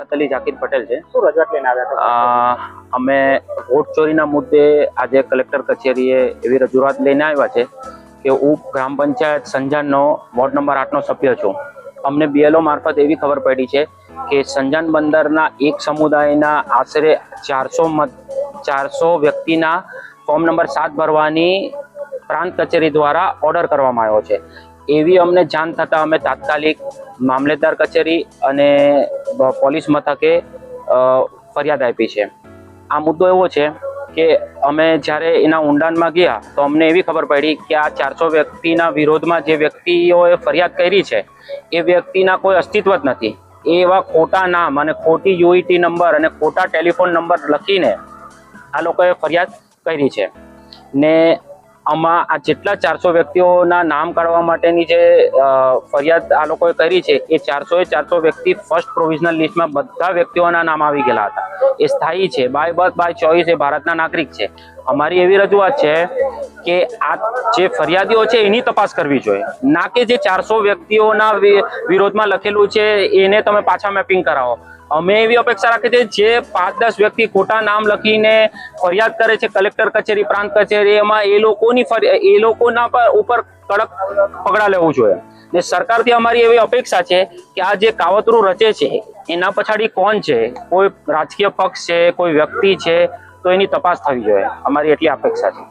અલી જાકીર પટેલ છે. શું રજૂઆત લઈને આવ્યા હતા? અમે વોટ ચોરીના મુદ્દે આજે કલેક્ટર કચેરીએ એવી રજૂઆત લઈને આવ્યા છે કે હું ગ્રામ પંચાયત સંજાનનો વોર્ડ નંબર આઠનો સભ્ય છું. અમને બીએલઓ મારફત એવી ખબર પડી છે કે સંજાન બંદરના એક સમુદાયના આશરે ચારસો મત ચારસો વ્યક્તિના ફોર્મ નંબર સાત ભરવાની પ્રાંત કચેરી દ્વારા ઓર્ડર કરવામાં આવ્યો છે. એવી અમને જાણ થતાં અમે તાત્કાલિક મામલેદાર કચેરી અને પોલીસ મથકે ફરિયાદ આપી છે. આ મુદ્દો એવો છે કે અમે જ્યારે એના ઊંડાણમાં ગયા તો અમને એવી ખબર પડી કે આ ચારસો વ્યક્તિના વિરોધમાં જે વ્યક્તિઓએ ફરિયાદ કરી છે, એ વ્યક્તિના કોઈ અસ્તિત્વ જ નથી. એ એવા ખોટા નામ અને ખોટી યુઈટી નંબર અને ખોટા ટેલિફોન નંબર લખીને આ લોકોએ ફરિયાદ કરી છે. ને આમાં આ જેટલા ચારસો વ્યક્તિઓના નામ કાઢવા માટેની જે ફરિયાદ આ લોકોએ કરી છે, એ ચારસો એ ચારસો વ્યક્તિ ફર્સ્ટ પ્રોવિઝનલ લિસ્ટમાં બધા વ્યક્તિઓના નામ આવી ગયેલા હતા. એ સ્થાયી છે બાય બર્થ બાય ચોઈસ એ ભારતના નાગરિક છે. અમારી એવી રજૂઆત છે કે આ જે ફરિયાદીઓ છે એની તપાસ કરવી જોઈએ. ના કે જે ચારસો વ્યક્તિઓના વિરોધમાં લખેલું છે, એને તમે પાછા મેપિંગ કરાવો. અમે એવી અપેક્ષા રાખીએ છીએ જે પાંચ દસ વ્યક્તિ ખોટા નામ લખીને ફરિયાદ કરે છે, કલેક્ટર કચેરી, પ્રાંત કચેરી, એમાં એ લોકોની એ લોકોના પર ઉપર કડક પગડા લેવું જોઈએ. ને સરકારથી અમારી એવી અપેક્ષા છે કે આ જે કાવતરું રચે છે, એના પછાડી કોણ છે? કોઈ રાજકીય પક્ષ છે, કોઈ વ્યક્તિ છે, તો એની તપાસ થવી જોઈએ. અમારી એટલી અપેક્ષા છે.